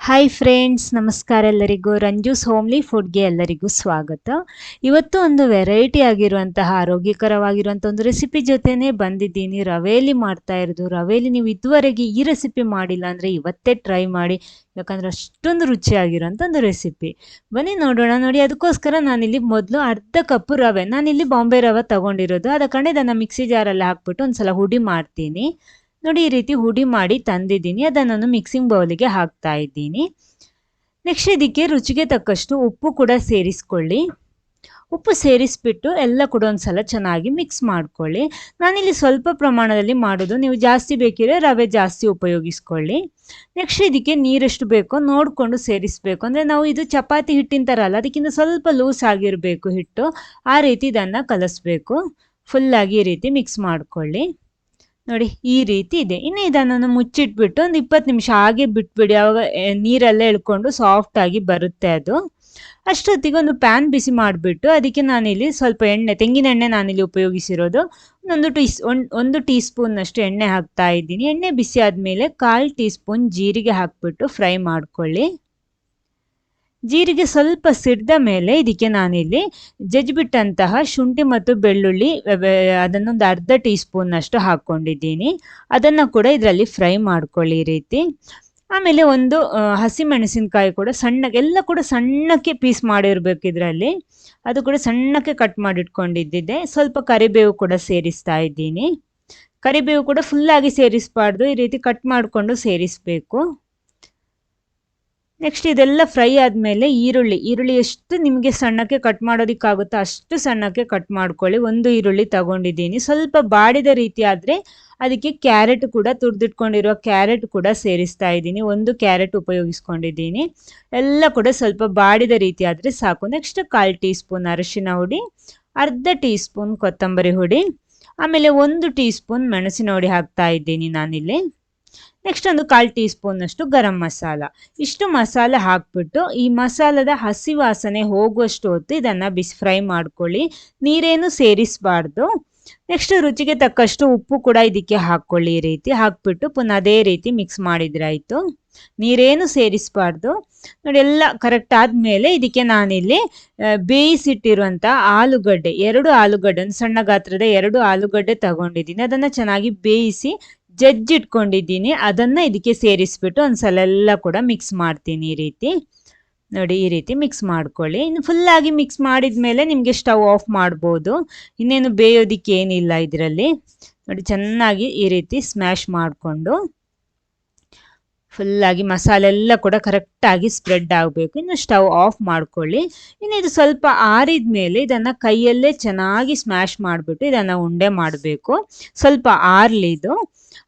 Hi friends ನಮಸ್ಕಾರ ಎಲ್ಲರಿಗೂ. ರಂಜೂಸ್ homely ಫುಡ್ಗೆ ಎಲ್ಲರಿಗೂ ಸ್ವಾಗತ. ಇವತ್ತು ಒಂದು ವೆರೈಟಿ ಆಗಿರುವಂತಹ ಆರೋಗ್ಯಕರವಾಗಿರುವಂಥ ಒಂದು ರೆಸಿಪಿ ಜೊತೆನೇ ಬಂದಿದ್ದೀನಿ. ರವೆಯಲ್ಲಿ ಮಾಡ್ತಾ ಇರೋದು. ರವೆಯಲ್ಲಿ ನೀವು ಇದುವರೆಗೆ ಈ ರೆಸಿಪಿ ಮಾಡಿಲ್ಲ ಅಂದರೆ ಇವತ್ತೇ ಟ್ರೈ ಮಾಡಿ. ಯಾಕಂದರೆ ಅಷ್ಟೊಂದು ರುಚಿಯಾಗಿರುವಂಥ ಒಂದು ರೆಸಿಪಿ ಬನ್ನಿ ನೋಡೋಣ. ನೋಡಿ, ಅದಕ್ಕೋಸ್ಕರ ನಾನಿಲ್ಲಿ ಮೊದಲು ಅರ್ಧ ಕಪ್ಪು ರವೆ. ನಾನಿಲ್ಲಿ ಬಾಂಬೆ ರವೆ ತಗೊಂಡಿರೋದು. ಅದಕ್ಕಂಡೆ ಇದನ್ನು ಮಿಕ್ಸಿ ಜಾರಲ್ಲಿ ಹಾಕ್ಬಿಟ್ಟು ಒಂದು ಸಲ ಹುಡಿ ಮಾಡ್ತೀನಿ. ನೋಡಿ, ಈ ರೀತಿ ಹುಡಿ ಮಾಡಿ ತಂದಿದ್ದೀನಿ. ಅದನ್ನು ಮಿಕ್ಸಿಂಗ್ ಬೌಲಿಗೆ ಹಾಕ್ತಾ ಇದ್ದೀನಿ. ನೆಕ್ಸ್ಟ್ ಇದಕ್ಕೆ ರುಚಿಗೆ ತಕ್ಕಷ್ಟು ಉಪ್ಪು ಕೂಡ ಸೇರಿಸ್ಕೊಳ್ಳಿ. ಉಪ್ಪು ಸೇರಿಸ್ಬಿಟ್ಟು ಎಲ್ಲ ಕೂಡ ಒಂದ್ಸಲ ಚೆನ್ನಾಗಿ ಮಿಕ್ಸ್ ಮಾಡ್ಕೊಳ್ಳಿ. ನಾನಿಲ್ಲಿ ಸ್ವಲ್ಪ ಪ್ರಮಾಣದಲ್ಲಿ ಮಾಡೋದು. ನೀವು ಜಾಸ್ತಿ ಬೇಕಿದ್ರೆ ರವೆ ಜಾಸ್ತಿ ಉಪಯೋಗಿಸ್ಕೊಳ್ಳಿ. ನೆಕ್ಸ್ಟ್ ಇದಕ್ಕೆ ನೀರೆಷ್ಟು ಬೇಕೋ ನೋಡಿಕೊಂಡು ಸೇರಿಸಬೇಕು. ಅಂದರೆ ನಾವು ಇದು ಚಪಾತಿ ಹಿಟ್ಟಿನ ಥರ ಅಲ್ಲ, ಅದಕ್ಕಿಂತ ಸ್ವಲ್ಪ ಲೂಸ್ ಆಗಿರಬೇಕು ಹಿಟ್ಟು. ಆ ರೀತಿ ಇದನ್ನು ಕಲಿಸ್ಬೇಕು. ಫುಲ್ಲಾಗಿ ಈ ರೀತಿ ಮಿಕ್ಸ್ ಮಾಡ್ಕೊಳ್ಳಿ. ನೋಡಿ, ಈ ರೀತಿ ಇದೆ. ಇನ್ನು ಇದನ್ನು ಮುಚ್ಚಿಟ್ಬಿಟ್ಟು ಒಂದು ಇಪ್ಪತ್ತು ನಿಮಿಷ ಹಾಗೆ ಬಿಟ್ಬಿಡಿ. ಅವಾಗ ನೀರೆಲ್ಲ ಎಳ್ಕೊಂಡು ಸಾಫ್ಟ್ ಆಗಿ ಬರುತ್ತೆ ಅದು. ಅಷ್ಟೊತ್ತಿಗೆ ಒಂದು ಪ್ಯಾನ್ ಬಿಸಿ ಮಾಡಿಬಿಟ್ಟು ಅದಕ್ಕೆ ನಾನಿಲ್ಲಿ ಸ್ವಲ್ಪ ಎಣ್ಣೆ, ತೆಂಗಿನ ಎಣ್ಣೆ ನಾನಿಲ್ಲಿ ಉಪಯೋಗಿಸಿರೋದು. ಒಂದು ಟೀ ಒಂದು ಟೀ ಸ್ಪೂನ್ನಷ್ಟು ಎಣ್ಣೆ ಹಾಕ್ತಾ ಇದ್ದೀನಿ. ಎಣ್ಣೆ ಬಿಸಿ ಆದಮೇಲೆ ಕಾಲು ಟೀ ಸ್ಪೂನ್ ಜೀರಿಗೆ ಹಾಕ್ಬಿಟ್ಟು ಫ್ರೈ ಮಾಡ್ಕೊಳ್ಳಿ. ಜೀರಿಗೆ ಸ್ವಲ್ಪ ಸಿಡ್ದ ಮೇಲೆ ಇದಕ್ಕೆ ನಾನಿಲ್ಲಿ ಜಜ್ಬಿಟ್ಟಂತಹ ಶುಂಠಿ ಮತ್ತು ಬೆಳ್ಳುಳ್ಳಿ ಅದನ್ನೊಂದು ಅರ್ಧ ಟೀ ಸ್ಪೂನ್ನಷ್ಟು ಹಾಕ್ಕೊಂಡಿದ್ದೀನಿ. ಅದನ್ನು ಕೂಡ ಇದರಲ್ಲಿ ಫ್ರೈ ಮಾಡ್ಕೊಳ್ಳಿ ರೀತಿ. ಆಮೇಲೆ ಒಂದು ಹಸಿಮೆಣಸಿನಕಾಯಿ ಕೂಡ ಸಣ್ಣ, ಎಲ್ಲ ಕೂಡ ಸಣ್ಣಕ್ಕೆ ಪೀಸ್ ಮಾಡಿರ್ಬೇಕು ಇದರಲ್ಲಿ. ಅದು ಕೂಡ ಸಣ್ಣಕ್ಕೆ ಕಟ್ ಮಾಡಿಟ್ಕೊಂಡಿದ್ದಿದೆ. ಸ್ವಲ್ಪ ಕರಿಬೇವು ಕೂಡ ಸೇರಿಸ್ತಾ ಇದ್ದೀನಿ. ಕರಿಬೇವು ಕೂಡ ಫುಲ್ಲಾಗಿ ಸೇರಿಸಬಾರ್ದು. ಈ ರೀತಿ ಕಟ್ ಮಾಡಿಕೊಂಡು ಸೇರಿಸಬೇಕು. ನೆಕ್ಸ್ಟ್ ಇದೆಲ್ಲ ಫ್ರೈ ಆದಮೇಲೆ ಈರುಳ್ಳಿ. ಈರುಳ್ಳಿ ಎಷ್ಟು ನಿಮಗೆ ಸಣ್ಣಕ್ಕೆ ಕಟ್ ಮಾಡೋದಕ್ಕಾಗುತ್ತೋ ಅಷ್ಟು ಸಣ್ಣಕ್ಕೆ ಕಟ್ ಮಾಡ್ಕೊಳ್ಳಿ. ಒಂದು ಈರುಳ್ಳಿ ತಗೊಂಡಿದ್ದೀನಿ. ಸ್ವಲ್ಪ ಬಾಡಿದ ರೀತಿ ಆದರೆ ಅದಕ್ಕೆ ಕ್ಯಾರೆಟ್ ಕೂಡ ತುರಿದಿಟ್ಕೊಂಡಿರೋ ಕ್ಯಾರೆಟ್ ಕೂಡ ಸೇರಿಸ್ತಾ ಇದ್ದೀನಿ. ಒಂದು ಕ್ಯಾರೆಟ್ ಉಪಯೋಗಿಸ್ಕೊಂಡಿದ್ದೀನಿ. ಎಲ್ಲ ಕೂಡ ಸ್ವಲ್ಪ ಬಾಡಿದ ರೀತಿ ಆದರೆ ಸಾಕು. ನೆಕ್ಸ್ಟ್ ಕಾಲು ಟೀ ಸ್ಪೂನ್ ಅರಶಿನ ಹುಡಿ, ಅರ್ಧ ಟೀ ಸ್ಪೂನ್ ಕೊತ್ತಂಬರಿ ಹುಡಿ, ಆಮೇಲೆ ಒಂದು ಟೀ ಸ್ಪೂನ್ ಮೆಣಸಿನ ಹುಡಿ ಹಾಕ್ತಾ ಇದ್ದೀನಿ ನಾನಿಲ್ಲಿ. ನೆಕ್ಸ್ಟ್ ಒಂದು ಕಾಲು ಟೀ ಸ್ಪೂನಷ್ಟು ಗರಂ ಮಸಾಲ. ಇಷ್ಟು ಮಸಾಲ ಹಾಕ್ಬಿಟ್ಟು ಈ ಮಸಾಲದ ಹಸಿ ವಾಸನೆ ಹೋಗುವಷ್ಟು ಹೊತ್ತು ಇದನ್ನು ಬಿಸಿ ಫ್ರೈ ಮಾಡ್ಕೊಳ್ಳಿ. ನೀರೇನು ಸೇರಿಸಬಾರ್ದು. ನೆಕ್ಸ್ಟ್ ರುಚಿಗೆ ತಕ್ಕಷ್ಟು ಉಪ್ಪು ಕೂಡ ಇದಕ್ಕೆ ಹಾಕ್ಕೊಳ್ಳಿ ಈ ರೀತಿ. ಹಾಕ್ಬಿಟ್ಟು ಪುನಃ ಅದೇ ರೀತಿ ಮಿಕ್ಸ್ ಮಾಡಿದ್ರಾಯ್ತು ನೀರೇನು ಸೇರಿಸಬಾರ್ದು. ನೋಡಿ, ಎಲ್ಲ ಕರೆಕ್ಟ್ ಆದಮೇಲೆ ಇದಕ್ಕೆ ನಾನಿಲ್ಲಿ ಬೇಯಿಸಿಟ್ಟಿರುವಂಥ ಆಲೂಗಡ್ಡೆ, ಎರಡು ಆಲೂಗಡ್ಡೆ ಸಣ್ಣ ಗಾತ್ರದ ಎರಡು ಆಲೂಗಡ್ಡೆ ತಗೊಂಡಿದ್ದೀನಿ. ಅದನ್ನು ಚೆನ್ನಾಗಿ ಬೇಯಿಸಿ ಜಜ್ಜಿಟ್ಕೊಂಡಿದ್ದೀನಿ ಅದನ್ನು ಇದಕ್ಕೆ ಸೇರಿಸ್ಬಿಟ್ಟು ಒಂದ್ಸಲ ಎಲ್ಲ ಕೂಡ ಮಿಕ್ಸ್ ಮಾಡ್ತೀನಿ ಈ ರೀತಿ. ನೋಡಿ ಈ ರೀತಿ ಮಿಕ್ಸ್ ಮಾಡ್ಕೊಳ್ಳಿ. ಇನ್ನು ಫುಲ್ಲಾಗಿ ಮಿಕ್ಸ್ ಮಾಡಿದ ಮೇಲೆ ನಿಮಗೆ ಸ್ಟವ್ ಆಫ್ ಮಾಡ್ಬೋದು. ಇನ್ನೇನು ಬೇಯೋದಿಕ್ಕೆ ಏನಿಲ್ಲ ಇದರಲ್ಲಿ. ನೋಡಿ ಚೆನ್ನಾಗಿ ಈ ರೀತಿ ಸ್ಮ್ಯಾಶ್ ಮಾಡಿಕೊಂಡು ಫುಲ್ಲಾಗಿ ಮಸಾಲೆ ಎಲ್ಲ ಕೂಡ ಕರೆಕ್ಟಾಗಿ ಸ್ಪ್ರೆಡ್ ಆಗಬೇಕು. ಇನ್ನು ಸ್ಟವ್ ಆಫ್ ಮಾಡ್ಕೊಳ್ಳಿ. ಇನ್ನು ಇದು ಸ್ವಲ್ಪ ಆರಿದ ಮೇಲೆ ಇದನ್ನು ಕೈಯಲ್ಲೇ ಚೆನ್ನಾಗಿ ಸ್ಮ್ಯಾಶ್ ಮಾಡಿಬಿಟ್ಟು ಇದನ್ನು ಉಂಡೆ ಮಾಡಬೇಕು. ಸ್ವಲ್ಪ ಆರಲಿ ಇದು.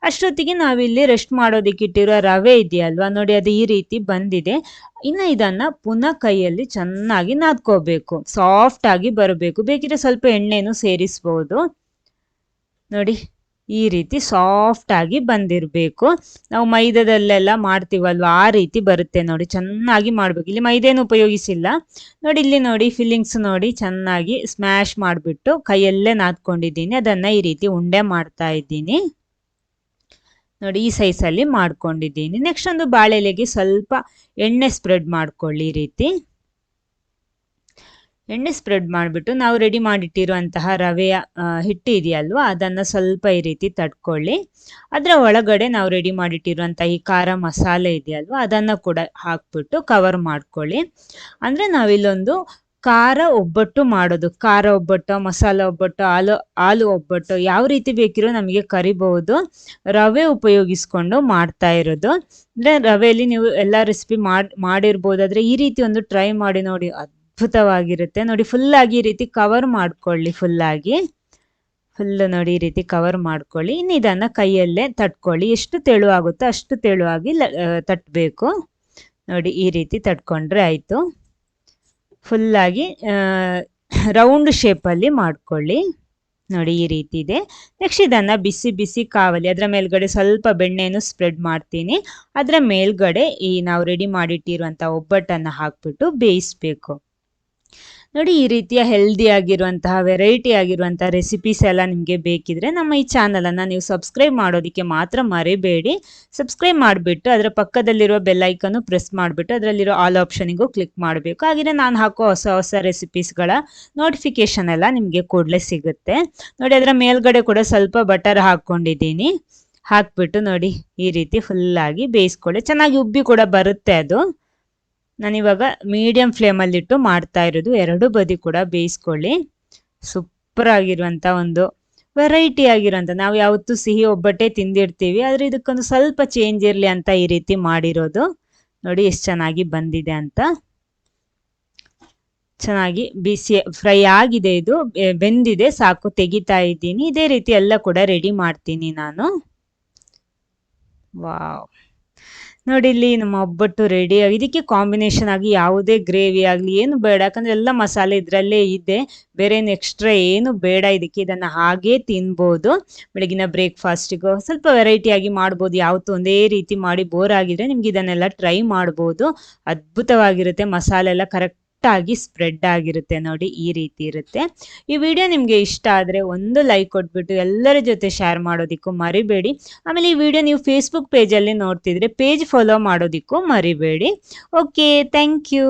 ಅಷ್ಟೊತ್ತಿಗೆ ನಾವಿಲ್ಲಿ ರೆಸ್ಟ್ ಮಾಡೋದಕ್ಕೆ ಇಟ್ಟಿರೋ ರವೆ ಇದೆಯಲ್ವಾ? ನೋಡಿ, ಅದು ಈ ರೀತಿ ಬಂದಿದೆ. ಇನ್ನು ಇದನ್ನು ಪುನಃ ಕೈಯಲ್ಲಿ ಚೆನ್ನಾಗಿ ನಾದ್ಕೋಬೇಕು. ಸಾಫ್ಟ್ ಆಗಿ ಬರಬೇಕು. ಬೇಕಿದ್ರೆ ಸ್ವಲ್ಪ ಎಣ್ಣೆನೂ ಸೇರಿಸ್ಬೋದು. ನೋಡಿ, ಈ ರೀತಿ ಸಾಫ್ಟ್ ಆಗಿ ಬಂದಿರಬೇಕು. ನಾವು ಮೈದಾದಲ್ಲೆಲ್ಲ ಮಾಡ್ತೀವಲ್ವ? ಆ ರೀತಿ ಬರುತ್ತೆ ನೋಡಿ. ಚೆನ್ನಾಗಿ ಮಾಡಬೇಕು. ಇಲ್ಲಿ ಮೈದೇನು ಉಪಯೋಗಿಸಿಲ್ಲ. ನೋಡಿ, ಇಲ್ಲಿ ನೋಡಿ ಫಿಲ್ಲಿಂಗ್ಸ್ ನೋಡಿ ಚೆನ್ನಾಗಿ ಸ್ಮ್ಯಾಶ್ ಮಾಡಿಬಿಟ್ಟು ಕೈಯಲ್ಲೇ ನಾದ್ಕೊಂಡಿದ್ದೀನಿ. ಅದನ್ನು ಈ ರೀತಿ ಉಂಡೆ ಮಾಡ್ತಾ ಇದ್ದೀನಿ. ನೋಡಿ ಈ ಸೈಜಲ್ಲಿ ಮಾಡ್ಕೊಂಡಿದ್ದೀನಿ. ನೆಕ್ಸ್ಟ್ ಒಂದು ಬಾಳೆಲೆಗೆ ಸ್ವಲ್ಪ ಎಣ್ಣೆ ಸ್ಪ್ರೆಡ್ ಮಾಡ್ಕೊಳ್ಳಿ ಈ ರೀತಿ. ಎಣ್ಣೆ ಸ್ಪ್ರೆಡ್ ಮಾಡಿಬಿಟ್ಟು ನಾವು ರೆಡಿ ಮಾಡಿಟ್ಟಿರುವಂತಹ ರವೆಯ ಹಿಟ್ಟು ಇದೆಯಲ್ವ, ಅದನ್ನು ಸ್ವಲ್ಪ ಈ ರೀತಿ ತಟ್ಕೊಳ್ಳಿ. ಅದರ ಒಳಗಡೆ ನಾವು ರೆಡಿ ಮಾಡಿಟ್ಟಿರುವಂಥ ಈ ಖಾರ ಮಸಾಲೆ ಇದೆಯಲ್ವ, ಅದನ್ನು ಕೂಡ ಹಾಕ್ಬಿಟ್ಟು ಕವರ್ ಮಾಡ್ಕೊಳ್ಳಿ. ಅಂದರೆ ನಾವಿಲ್ಲೊಂದು ಖಾರ ಒಬ್ಬಟ್ಟು ಮಾಡೋದು. ಖಾರ ಒಬ್ಬಟ್ಟು, ಮಸಾಲ ಒಬ್ಬಟ್ಟು, ಹಾಲು ಹಾಲು ಒಬ್ಬಟ್ಟು ಯಾವ ರೀತಿ ಬೇಕಿರೋ ನಮಗೆ ಕರಿಬಹುದು. ರವೆ ಉಪಯೋಗಿಸ್ಕೊಂಡು ಮಾಡ್ತಾ ಇರೋದು. ಅಂದರೆ ರವೆಯಲ್ಲಿ ನೀವು ಎಲ್ಲ ರೆಸಿಪಿ ಮಾಡಿ, ಮಾಡಿರ್ಬೋದಾದರೆ ಈ ರೀತಿ ಒಂದು ಟ್ರೈ ಮಾಡಿ ನೋಡಿ. ಅದ್ಭುತವಾಗಿರುತ್ತೆ. ನೋಡಿ ಫುಲ್ಲಾಗಿ ಈ ರೀತಿ ಕವರ್ ಮಾಡ್ಕೊಳ್ಳಿ ಫುಲ್ಲಾಗಿ ಫುಲ್ ನೋಡಿ ಈ ರೀತಿ ಕವರ್ ಮಾಡ್ಕೊಳ್ಳಿ. ಇನ್ನು ಇದನ್ನು ಕೈಯಲ್ಲೇ ತಟ್ಕೊಳ್ಳಿ. ಎಷ್ಟು ತೆಳುವಾಗುತ್ತೋ ಅಷ್ಟು ತೆಳುವಾಗಿ ತಟ್ಟಬೇಕು ನೋಡಿ, ಈ ರೀತಿ ತಟ್ಕೊಂಡ್ರೆ ಆಯಿತು. ಫುಲ್ಲಾಗಿ ರೌಂಡ್ ಶೇಪಲ್ಲಿ ಮಾಡ್ಕೊಳ್ಳಿ. ನೋಡಿ, ಈ ರೀತಿ ಇದೆ. ನೆಕ್ಸ್ಟ್ ಇದನ್ನು ಬಿಸಿ ಬಿಸಿ ಕಾವಲಿ, ಅದರ ಮೇಲ್ಗಡೆ ಸ್ವಲ್ಪ ಬೆಣ್ಣೆಯನ್ನು ಸ್ಪ್ರೆಡ್ ಮಾಡ್ತೀನಿ. ಅದರ ಮೇಲ್ಗಡೆ ಈ ನಾವು ರೆಡಿ ಮಾಡಿಟ್ಟಿರುವಂಥ ಒಬ್ಬಟ್ಟನ್ನು ಹಾಕ್ಬಿಟ್ಟು ಬೇಯಿಸ್ಬೇಕು. ನೋಡಿ ಈ ರೀತಿಯ ಹೆಲ್ದಿ ಆಗಿರುವಂತಹ ವೆರೈಟಿ ಆಗಿರುವಂತಹ ರೆಸಿಪೀಸ್ ಎಲ್ಲ ನಿಮಗೆ ಬೇಕಿದ್ರೆ ನಮ್ಮ ಈ ಚಾನಲನ್ನು ನೀವು ಸಬ್ಸ್ಕ್ರೈಬ್ ಮಾಡೋದಕ್ಕೆ ಮಾತ್ರ ಮರಿಬೇಡಿ. ಸಬ್ಸ್ಕ್ರೈಬ್ ಮಾಡಿಬಿಟ್ಟು ಅದರ ಪಕ್ಕದಲ್ಲಿರುವ ಬೆಲ್ಲೈಕನ್ನು ಪ್ರೆಸ್ ಮಾಡಿಬಿಟ್ಟು ಅದರಲ್ಲಿರೋ ಆಲ್ ಆಪ್ಷನಿಗೂ ಕ್ಲಿಕ್ ಮಾಡಬೇಕು. ಹಾಗೆಯೇ ನಾನು ಹಾಕೋ ಹೊಸ ಹೊಸ ರೆಸಿಪೀಸ್ಗಳ ನೋಟಿಫಿಕೇಶನ್ ಎಲ್ಲ ನಿಮಗೆ ಕೂಡಲೇ ಸಿಗುತ್ತೆ. ನೋಡಿ ಅದರ ಮೇಲ್ಗಡೆ ಕೂಡ ಸ್ವಲ್ಪ ಬಟರ್ ಹಾಕ್ಕೊಂಡಿದ್ದೀನಿ ಹಾಕ್ಬಿಟ್ಟು ನೋಡಿ ಈ ರೀತಿ ಫುಲ್ಲಾಗಿ ಬೇಯಿಸ್ಕೊಳ್ಳಿ. ಚೆನ್ನಾಗಿ ಉಬ್ಬಿ ಕೂಡ ಬರುತ್ತೆ ಅದು. ನಾನಿವಾಗ ಮೀಡಿಯಂ ಫ್ಲೇಮಲ್ಲಿಟ್ಟು ಮಾಡ್ತಾ ಇರೋದು. ಎರಡು ಬದಿ ಕೂಡ ಬೇಯಿಸ್ಕೊಳ್ಳಿ. ಸೂಪರ್ ಆಗಿರುವಂಥ ಒಂದು ವೆರೈಟಿ ಆಗಿರೋಂಥ ನಾವು ಯಾವತ್ತೂ ಸಿಹಿ ಒಬ್ಬಟ್ಟೆ ತಿಂದಿರ್ತೀವಿ, ಆದರೆ ಇದಕ್ಕೊಂದು ಸ್ವಲ್ಪ ಚೇಂಜ್ ಇರಲಿ ಅಂತ ಈ ರೀತಿ ಮಾಡಿರೋದು. ನೋಡಿ ಎಷ್ಟು ಚೆನ್ನಾಗಿ ಬಂದಿದೆ ಅಂತ. ಚೆನ್ನಾಗಿ ಬಿಸಿ ಫ್ರೈ ಆಗಿದೆ ಇದು. ಬೆಂದಿದೆ, ಸಾಕು, ತೆಗಿತಾ ಇದ್ದೀನಿ. ಇದೇ ರೀತಿ ಎಲ್ಲ ಕೂಡ ರೆಡಿ ಮಾಡ್ತೀನಿ ನಾನು. ವಾವ್ ನೋಡಿ ಇಲ್ಲಿ ನಮ್ಮ ಒಬ್ಬಟ್ಟು ರೆಡಿ ಆಗಿ ಇದಕ್ಕೆ ಕಾಂಬಿನೇಷನ್ ಆಗಿ ಯಾವುದೇ ಗ್ರೇವಿ ಆಗಲಿ, ಏನು ಬೇಡ. ಯಾಕಂದರೆ ಎಲ್ಲ ಮಸಾಲೆ ಇದರಲ್ಲೇ ಇದೆ. ಬೇರೆ ಏನು ಎಕ್ಸ್ಟ್ರಾ ಏನು ಬೇಡ ಇದಕ್ಕೆ. ಇದನ್ನು ಹಾಗೇ ತಿನ್ಬೋದು. ಬೆಳಗಿನ ಬ್ರೇಕ್ಫಾಸ್ಟಿಗೂ ಸ್ವಲ್ಪ ವೆರೈಟಿಯಾಗಿ ಮಾಡ್ಬೋದು. ಯಾವತ್ತೂ ಒಂದೇ ರೀತಿ ಮಾಡಿ ಬೋರ್ ಆಗಿದ್ರೆ ನಿಮ್ಗೆ ಇದನ್ನೆಲ್ಲ ಟ್ರೈ ಮಾಡ್ಬೋದು. ಅದ್ಭುತವಾಗಿರುತ್ತೆ. ಮಸಾಲೆ ಎಲ್ಲ ಕರೆಕ್ಟ್ ಆಗಿ ಸ್ಪ್ರೆಡ್ ಆಗಿರುತ್ತೆ ನೋಡಿ ಈ ರೀತಿ ಇರುತ್ತೆ. ಈ ವಿಡಿಯೋ ನಿಮಗೆ ಇಷ್ಟ ಆದರೆ ಒಂದು ಲೈಕ್ ಕೊಟ್ಬಿಟ್ಟು ಎಲ್ಲರ ಜೊತೆ ಶೇರ್ ಮಾಡೋದಕ್ಕೂ ಮರಿಬೇಡಿ. ಆಮೇಲೆ ಈ ವಿಡಿಯೋ ನೀವು ಫೇಸ್ಬುಕ್ ಪೇಜಲ್ಲಿ ನೋಡ್ತಿದ್ರೆ ಪೇಜ್ ಫಾಲೋ ಮಾಡೋದಕ್ಕೂ ಮರಿಬೇಡಿ. Okay thank you